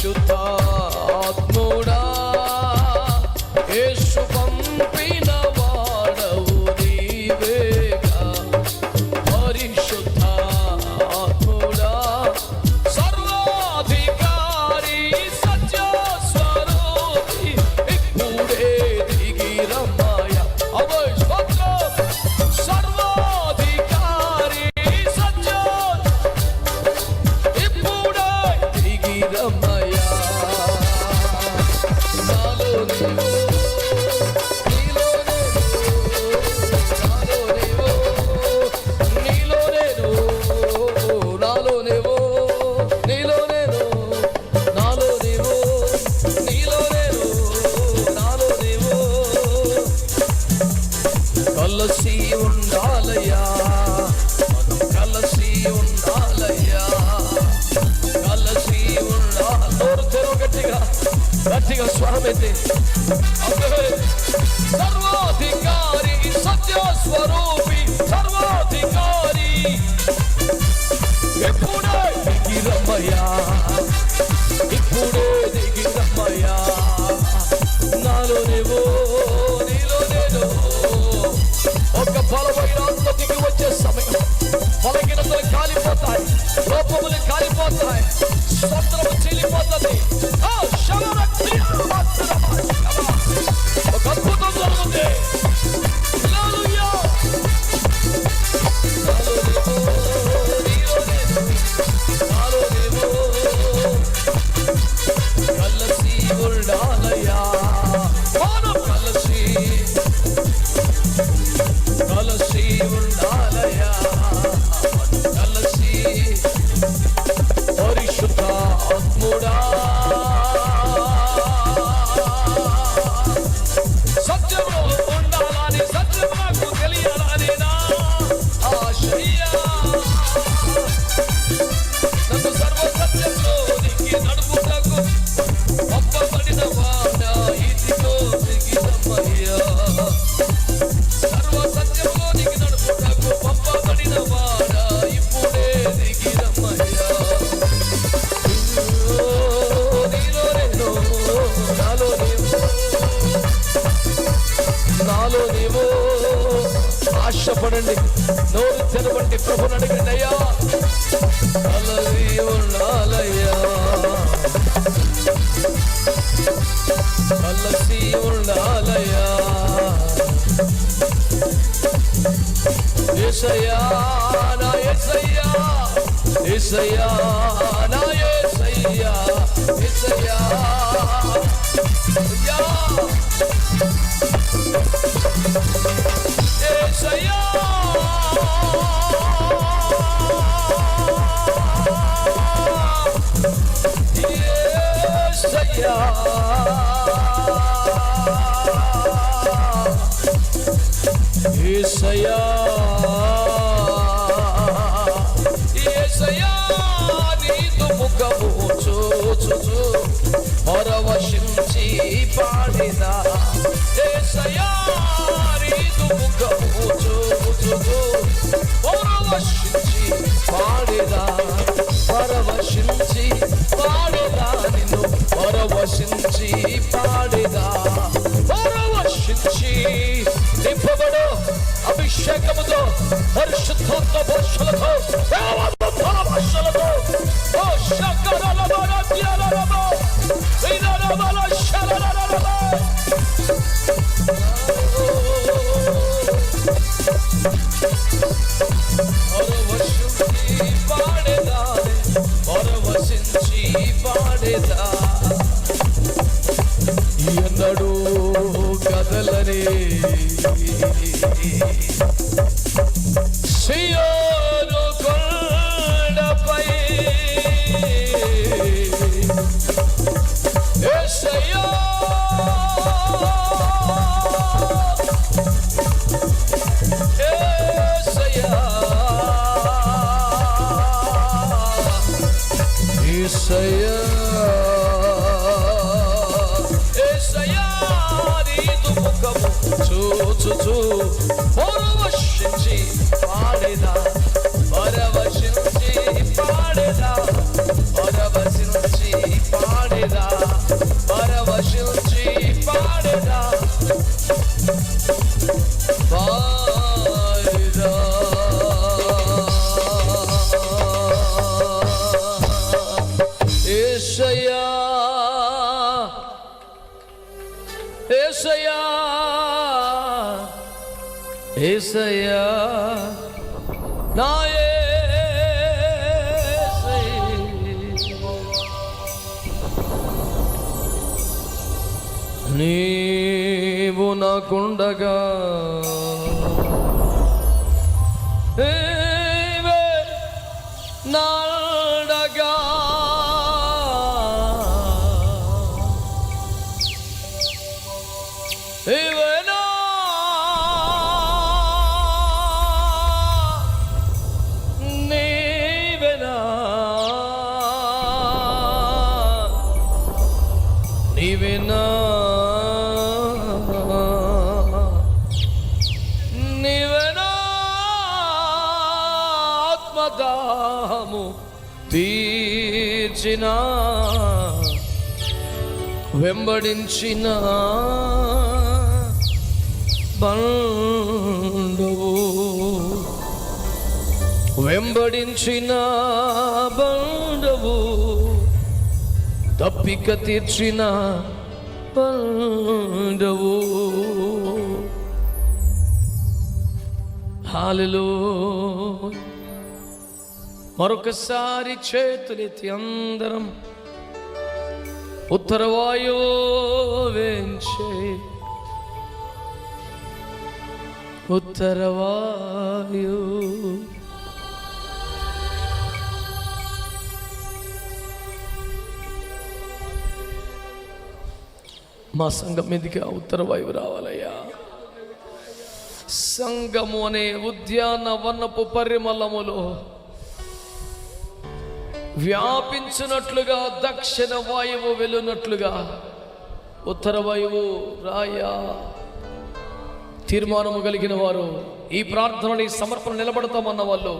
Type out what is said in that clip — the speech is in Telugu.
should सर्वाधिकारी सत्य स्वरूपी सर्वाधिकारी సిద్ధపడండి నోరు తెరవండి ప్రభుని అడిగిందయ్యా అలవి ఉండాలయ్యా. అలసి ఉండాలయ్యా. ఏసయ్యా నా ఏసయ్యా ఏసయ్యా ఏసయా ఏసయా నీదు ముఖము చూచుచు. పరవశించి పాడిన ఏసయా నీదు ముఖము చూచుచు. నిన్ను పరవశించి. వారిగా పరవశించి నింపబడు అభిషేకముతో పరిశుద్ధోత్మ పురుషులతో ఏసయ్యా ఏసయ్యాదు ముఖము చూచుచూ పరవశించి పాడేదా పరవశించి పాడేదా పరవశించి పాడేదా పరవశించి పాడేదా పా ఏసయ్యా నా నీవు నాకుండగా నాడగా. నీవేనా వినా. నీవేనా తీర్చిన వెంబడించిన బండవు వెంబడించిన బండవు తప్పిక తీర్చిన పండవు. హాలలో మరొకసారి చేతులెత్తి అందరం ఉత్తరవాయు వేంచే. ఉత్తరవాయు మా సంఘం మీదకి ఆ ఉత్తరవాయువు రావాలయ్యా. సంగము అనే ఉద్యానవనపు పరిమళములో వ్యాపించినట్లుగా దక్షిణ వాయువు వెళ్ళినట్లుగా ఉత్తర వాయువు రాయా. తీర్మానము కలిగిన వారు ఈ ప్రార్థనని సమర్పణ నిలబడతామన్న వాళ్ళు